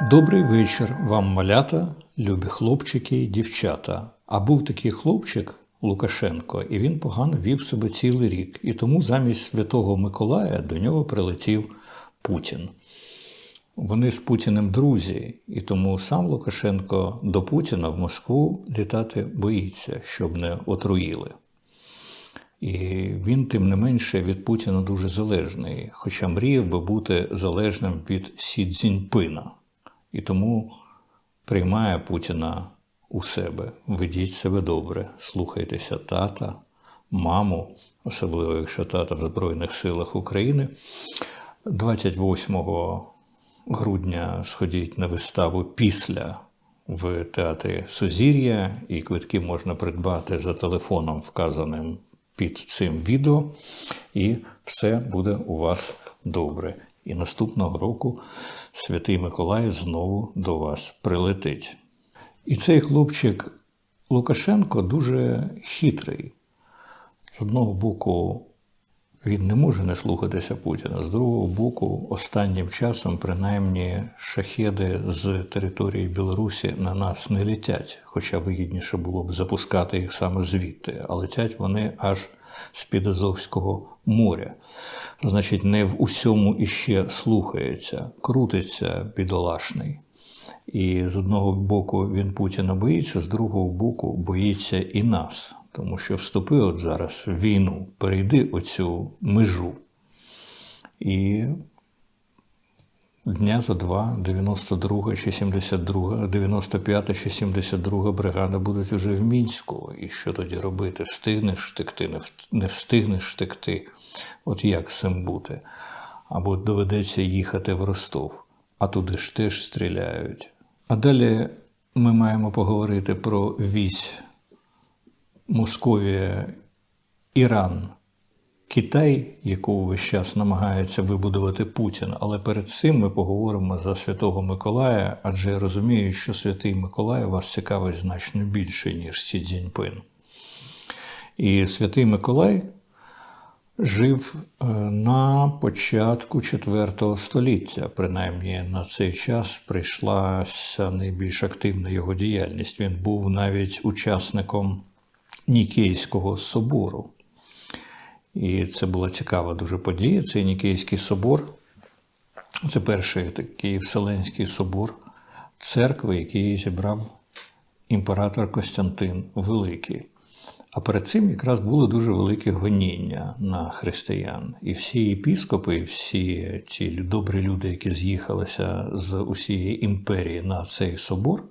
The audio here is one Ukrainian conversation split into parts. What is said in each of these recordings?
Добрий вечір вам, малята, любі хлопчики і дівчата. А був такий хлопчик Лукашенко, і він погано вів себе цілий рік. І тому замість Святого Миколая до нього прилетів Путін. Вони з Путіним друзі, і тому сам Лукашенко до Путіна в Москву літати боїться, щоб не отруїли. І він, тим не менше, від Путіна дуже залежний, хоча мріяв би бути залежним від Сі Цзіньпина. І тому приймає Путіна у себе. Ведіть себе добре, слухайтеся тата, маму, особливо якщо тата в Збройних силах України. 28 грудня сходіть на виставу після в театрі Сузір'я, і квитки можна придбати за телефоном, вказаним під цим відео, і все буде у вас добре. І наступного року Святий Миколай знову до вас прилетить. І цей хлопчик Лукашенко дуже хитрий. З одного боку, він не може не слухатися Путіна. З другого боку, останнім часом, принаймні, шахеди з території Білорусі на нас не летять, хоча вигідніше було б запускати їх саме звідти, а летять вони аж з-під Азовського моря. Значить, не в усьому іще слухається, крутиться бідолашний. І з одного боку він Путіна боїться, з другого боку боїться і нас. Тому що вступи от зараз в війну, перейди оцю межу. І дня за два, 92 чи 72, 95 чи 72 бригада будуть уже в Мінську. І що тоді робити? Встигнеш втекти, не встигнеш втекти. От як з цим бути? Або доведеться їхати в Ростов, а туди ж теж стріляють. А далі ми маємо поговорити про вісь Московія, Іран, Китай, яку весь час намагається вибудувати Путін. Але перед цим ми поговоримо за Святого Миколая, адже я розумію, що Святий Миколай вас цікавить значно більше, ніж Сі Цзіньпин. І Святий Миколай жив е, на початку IV століття. Принаймні на цей час прийшлася найбільш активна його діяльність. Він був навіть учасником Нікейського собору. І це була цікава дуже подія. Цей Нікейський собор це перший такий Вселенський собор церкви, який зібрав імператор Костянтин Великий. А перед цим якраз були дуже великі гоніння на християн. І всі єпіскопи, і всі ті добрі люди, які з'їхалися з усієї імперії на цей собор,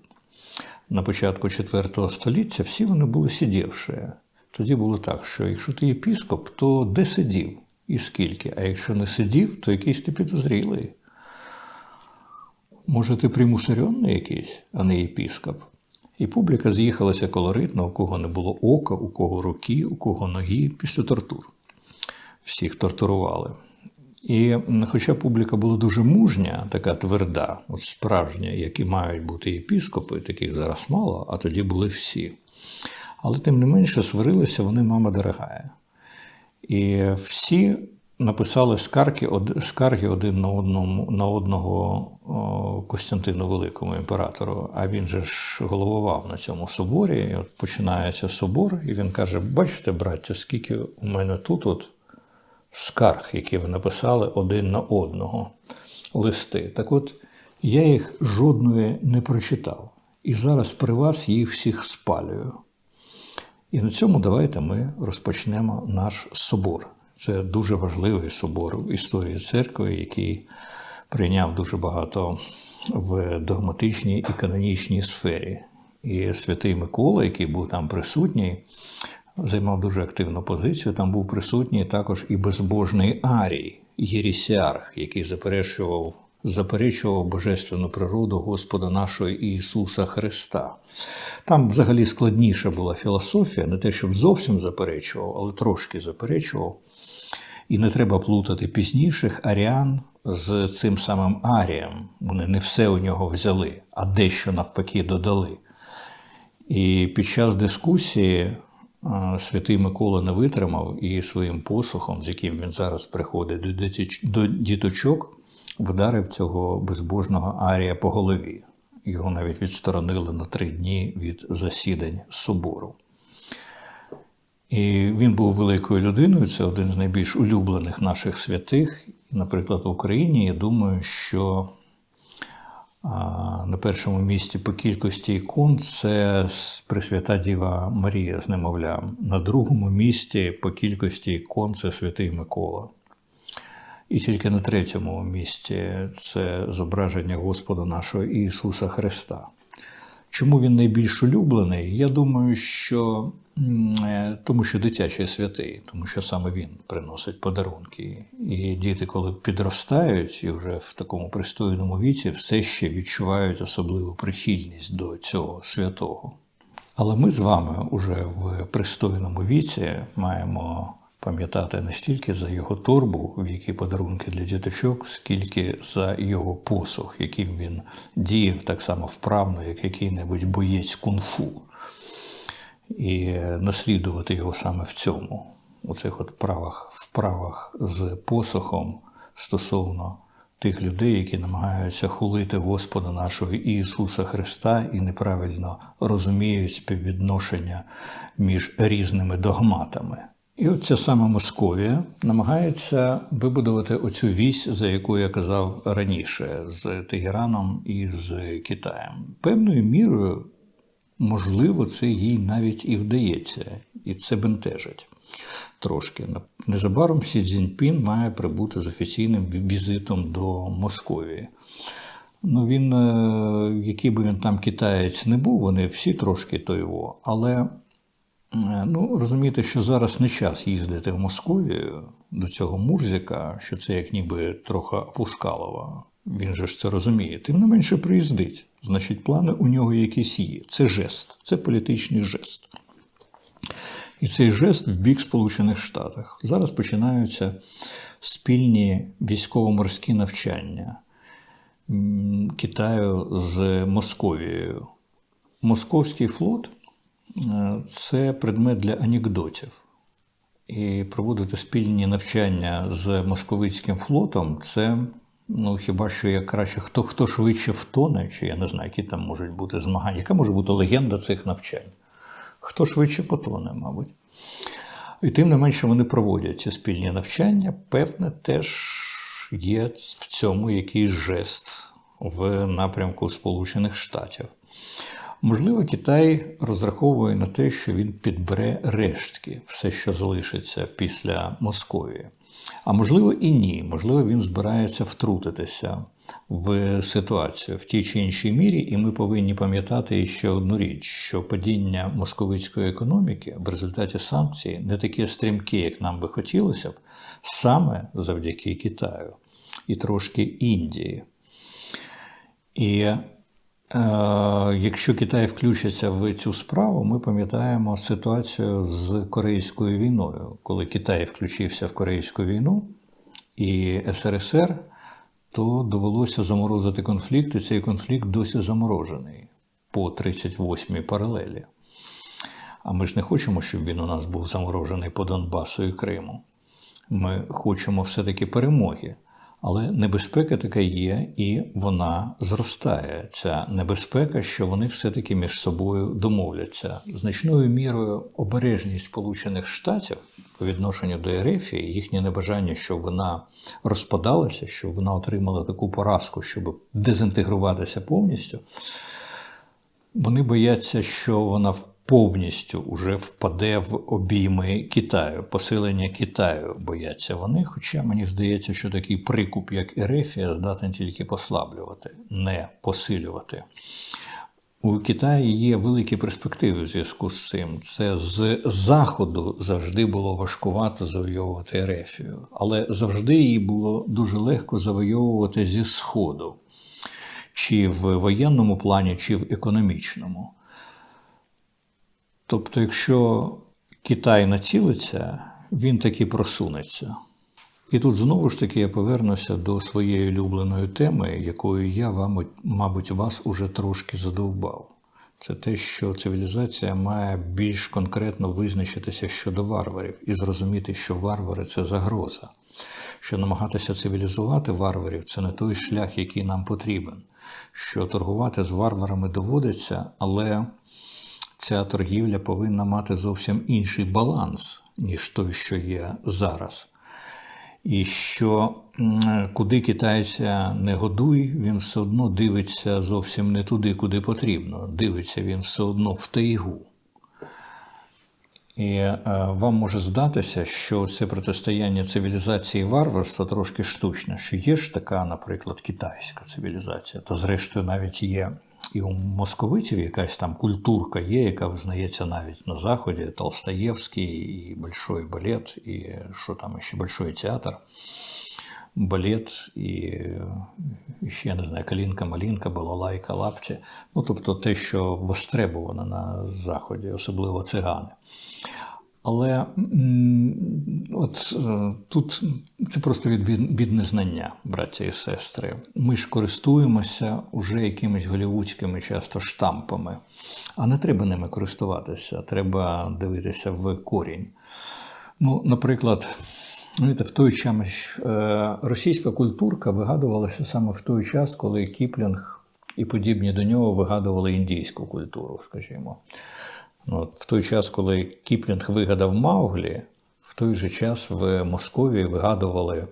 на початку IV століття всі вони були сидівші. Тоді було так, що якщо ти єпіскоп, то де сидів і скільки? А якщо не сидів, то якийсь ти підозрілий. Може, ти примусорьонний якийсь, а не єпіскоп. І публіка з'їхалася колоритно, у кого не було ока, у кого руки, у кого ноги, після тортур. Всіх тортурували. І хоча публіка була дуже мужня, така тверда, от справжня, як і мають бути єпіскопи, таких зараз мало, а тоді були всі. Але тим не менше сварилися вони мама дорогая. І всі написали скарги, скарги один на одному на одного Костянтину Великому імператору. А він же ж головував на цьому соборі. І от починається собор, і він каже: Бачите, браття, скільки у мене тут от скарг, які ви написали один на одного листи. Так от я їх жодної не прочитав. І зараз при вас їх всіх спалюю. І на цьому давайте ми розпочнемо наш собор. Це дуже важливий собор в історії церкви, який прийняв дуже багато в догматичній і канонічній сфері. І святий Микола, який був там присутній, займав дуже активну позицію. Там був присутній також і безбожний Арій, єрісіарх, який заперечував, заперечував божественну природу Господа нашого Ісуса Христа. Там взагалі складніша була філософія, не те, щоб зовсім заперечував, але трошки заперечував. І не треба плутати пізніших аріан з цим самим Арієм. Вони не все у нього взяли, а дещо навпаки додали. І під час дискусії е, святий Микола не витримав і своїм посухом, з яким він зараз приходить до діточок, вдарив цього безбожного Арія по голові. Його навіть відсторонили на три дні від засідань собору. І він був великою людиною, це один з найбільш улюблених наших святих. Наприклад, в Україні я думаю, що на першому місці по кількості ікон це Пресвята Діва Марія з немовлям. На другому місці по кількості ікон це святий Микола. І тільки на третьому місці це зображення Господа нашого Ісуса Христа. Чому він найбільш улюблений? Я думаю, що е, тому що дитячий святий, тому що саме він приносить подарунки. І діти, коли підростають і вже в такому пристойному віці, все ще відчувають особливу прихильність до цього святого. Але ми з вами уже в пристойному віці маємо пам'ятати не стільки за його торбу, в якій подарунки для діточок, скільки за його посух, яким він діяв так само вправно, як який-небудь боєць кунг-фу. І наслідувати його саме в цьому, у цих от вправах, вправах з посухом стосовно тих людей, які намагаються хулити Господа нашого Ісуса Христа і неправильно розуміють співвідношення між різними догматами. І от ця сама Московія намагається вибудувати оцю вісь, за яку я казав раніше, з Тегераном і з Китаєм. Певною мірою, можливо, це їй навіть і вдається, і це бентежить трошки. Незабаром Сі Цзіньпін має прибути з офіційним візитом до Московії. Ну, він, е, який би він там китаєць не був, вони всі трошки то його, але. Ну, розумієте, що зараз не час їздити в Московію до цього Мурзика, що це як ніби трохи Пускалова. Він же ж це розуміє. Тим не менше приїздить. Значить, плани у нього якісь є. Це жест, це політичний жест. І цей жест в бік Сполучених Штатів. Зараз починаються спільні військово-морські навчання Китаю з Московією. Московський флот це предмет для анекдотів. І проводити спільні навчання з московицьким флотом це ну, хіба що як краще хто хто швидше втоне, чи я не знаю, які там можуть бути змагання, яка може бути легенда цих навчань? Хто швидше потоне, мабуть. І тим не менше вони проводять ці спільні навчання. Певне, теж є в цьому якийсь жест в напрямку Сполучених Штатів. Можливо, Китай розраховує на те, що він підбере рештки, все, що залишиться після Московії. А можливо, і ні. Можливо, він збирається втрутитися в ситуацію в тій чи іншій мірі, і ми повинні пам'ятати ще одну річ: що падіння московицької економіки в результаті санкцій не таке стрімке, як нам би хотілося б, саме завдяки Китаю і трошки Індії. І якщо Китай включиться в цю справу, ми пам'ятаємо ситуацію з Корейською війною. Коли Китай включився в Корейську війну і СРСР, то довелося заморозити конфлікт, і цей конфлікт досі заморожений по 38-й паралелі. А ми ж не хочемо, щоб він у нас був заморожений по Донбасу і Криму. Ми хочемо все-таки перемоги. Але небезпека така є, і вона зростає. Ця небезпека, що вони все-таки між собою домовляться. Значною мірою обережність Сполучених Штатів по відношенню до Ерефії, їхнє небажання, щоб вона розпадалася, щоб вона отримала таку поразку, щоб дезінтегруватися повністю. Вони бояться, що вона повністю вже впаде в обійми Китаю, посилення Китаю бояться вони. Хоча мені здається, що такий прикуп, як Ерефія, здатен тільки послаблювати, не посилювати. У Китаї є великі перспективи в зв'язку з цим. Це з заходу завжди було важкувато завойовувати Ерефію, але завжди її було дуже легко завойовувати зі Сходу, чи в воєнному плані, чи в економічному. Тобто, якщо Китай націлиться, він таки просунеться. І тут знову ж таки я повернуся до своєї улюбленої теми, якою я, вам, мабуть, вас уже трошки задовбав. це те, що цивілізація має більш конкретно визначитися щодо варварів і зрозуміти, що варвари це загроза. Що намагатися цивілізувати варварів це не той шлях, який нам потрібен. Що торгувати з варварами доводиться, але ця торгівля повинна мати зовсім інший баланс, ніж той, що є зараз. І що куди китайця не годуй, він все одно дивиться зовсім не туди, куди потрібно. Дивиться він все одно в тайгу. І е, вам може здатися, що це протистояння цивілізації варварства трошки штучне, що є ж така, наприклад, китайська цивілізація, то зрештою навіть є і у московитів якась там культурка є, яка визнається навіть на Заході, Толстаєвський, і Большой балет, і що там ще Большой театр, балет, і, ще я не знаю, калінка, малінка, балалайка, лапті. Ну, тобто те, що востребовано на Заході, особливо цигани. Але от е, тут це просто від, від, незнання, браття і сестри. Ми ж користуємося уже якимись голівудськими часто штампами, а не треба ними користуватися, треба дивитися в корінь. Ну, наприклад, в той час е, російська культурка вигадувалася саме в той час, коли Кіплінг і подібні до нього вигадували індійську культуру, скажімо. От в той час, коли Кіплінг вигадав Мауглі, в той же час в Московії вигадували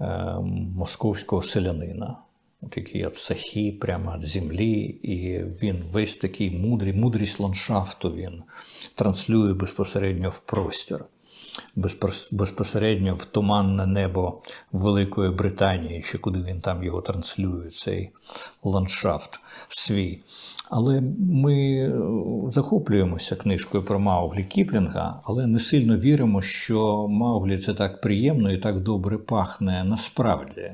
е, московського селянина, от який від сахі, прямо від землі, і він весь такий мудрий, мудрість ландшафту він транслює безпосередньо в простір, безпосередньо в туманне небо Великої Британії, чи куди він там його транслює, цей ландшафт свій. Але ми е, захоплюємося книжкою про Мауглі Кіплінга, але не сильно віримо, що Мауглі це так приємно і так добре пахне насправді.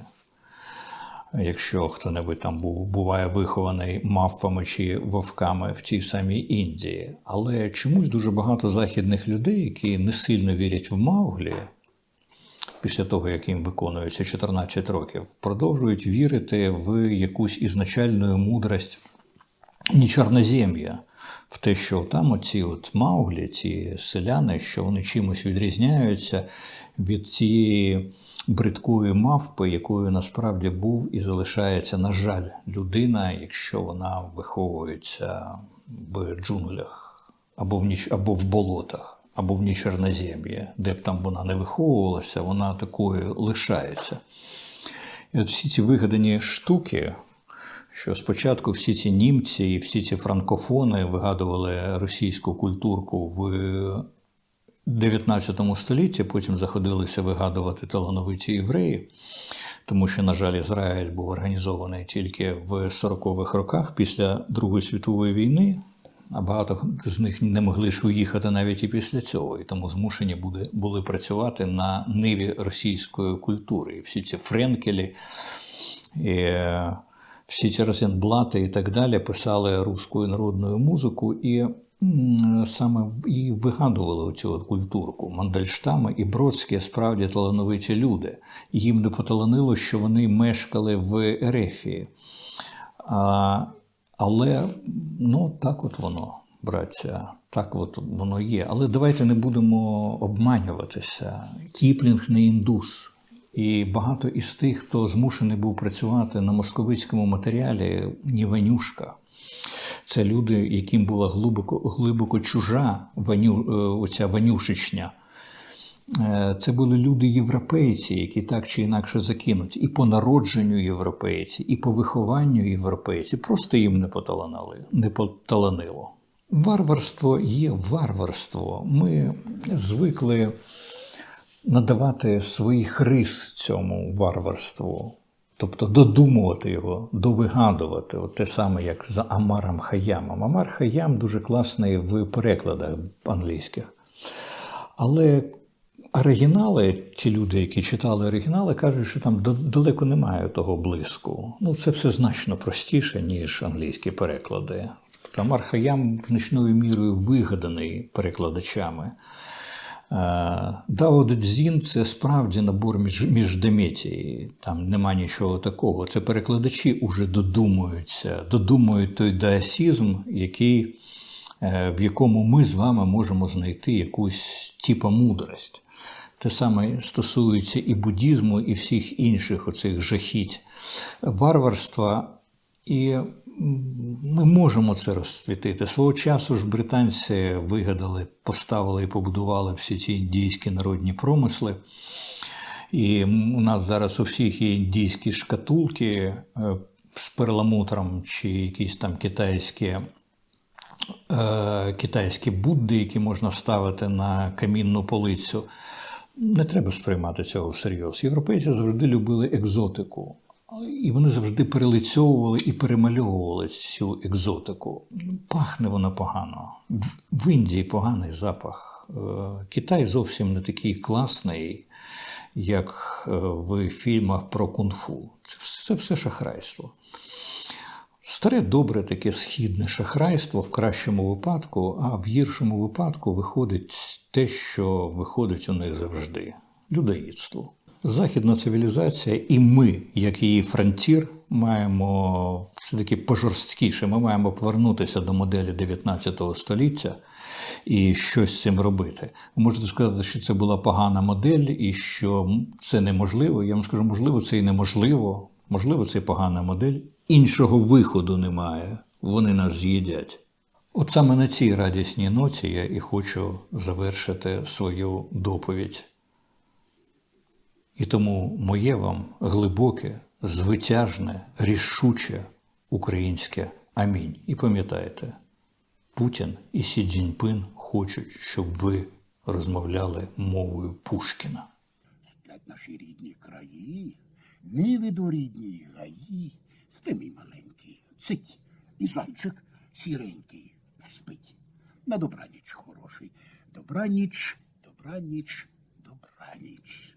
Якщо хто-небудь там був, буває вихований мавпами чи вовками в тій самій Індії. Але чомусь дуже багато західних людей, які не сильно вірять в Мауглі, після того, як їм виконується 14 років, продовжують вірити в якусь ізначальну мудрость ні чорнозем'я, в те, що там оці от мауглі, ці селяни, що вони чимось відрізняються від цієї бридкої мавпи, якою насправді був і залишається, на жаль, людина, якщо вона виховується в джунглях або в ніч, або в болотах. Або в Нічорнозем'ї, де б там вона не виховувалася, вона такою лишається. І от всі ці вигадані штуки, що спочатку всі ці німці і всі ці франкофони вигадували російську культурку в 19 столітті, потім заходилися вигадувати талановиті євреї, тому що, на жаль, Ізраїль був організований тільки в 40-х роках після Другої світової війни. А багато з них не могли ж уїхати навіть і після цього, і тому змушені були, були працювати на ниві російської культури. І всі ці френкелі, і всі ці Розенблати і так далі писали руською народною музику і саме і вигадували цю культурку. Мандельштами і Бродські справді талановиті люди. Їм не поталанило, що вони мешкали в Ерефії. А, але ну так от воно, браття, так от воно є. Але давайте не будемо обманюватися. Кіплінг не індус. І багато із тих, хто змушений був працювати на московицькому матеріалі, ні ванюшка. Це люди, яким була глибоко, глибоко чужа ваню, е, оця ванюшечня. Е, Це були люди європейці, які так чи інакше закинуті і по народженню європейці, і по вихованню європейці. Просто їм не поталанили, не поталанило. Варварство є варварство. Ми звикли надавати своїх рис цьому варварству, тобто додумувати його, довигадувати, От те саме, як за Амаром Хаямом. Амар Хаям дуже класний в перекладах англійських. Але оригінали, ті люди, які читали оригінали, кажуть, що там далеко немає того блиску. Ну, це все значно простіше, ніж англійські переклади. Амар Хаям значною мірою вигаданий перекладачами. Дао Де Цзін – це справді набор між, міждометій. Там нема нічого такого. Це перекладачі уже додумуються, додумують той даосізм, який, е, в якому ми з вами можемо знайти якусь типа мудрость. Те саме стосується і буддізму, і всіх інших оцих жахіть варварства. І ми можемо це розсвітити. Свого часу ж британці вигадали, поставили і побудували всі ці індійські народні промисли. І у нас зараз у всіх є індійські шкатулки е, з перламутром чи якісь там китайські е, китайські будди, які можна ставити на камінну полицю. Не треба сприймати цього всерйоз. Європейці завжди любили екзотику. І вони завжди перелицьовували і перемальовували цю екзотику. Пахне вона погано. В- Індії поганий запах. Е, Китай зовсім не такий класний, як е, в фільмах про кунг-фу. Це, це все шахрайство. Старе добре таке східне шахрайство в кращому випадку, а в гіршому випадку виходить те, що виходить у них завжди людоїдство. Західна цивілізація, і ми, як її фронтір, маємо все-таки пожорсткіше. Ми маємо повернутися до моделі 19 століття і щось з цим робити. Можете сказати, що це була погана модель і що це неможливо. Я вам скажу, можливо, це і неможливо. Можливо, це погана модель. Іншого виходу немає. Вони нас з'їдять. От саме на цій радісній ноті я і хочу завершити свою доповідь. І тому моє вам глибоке, звитяжне, рішуче українське амінь. І пам'ятайте, Путін і Сі Цзіньпин хочуть, щоб ви розмовляли мовою Пушкіна. сплять наші рідні краї, ниви рідні гаї, спи, маленький, цить, і зайчик сіренький спить. На добраніч хороший. Добраніч, добраніч, добраніч.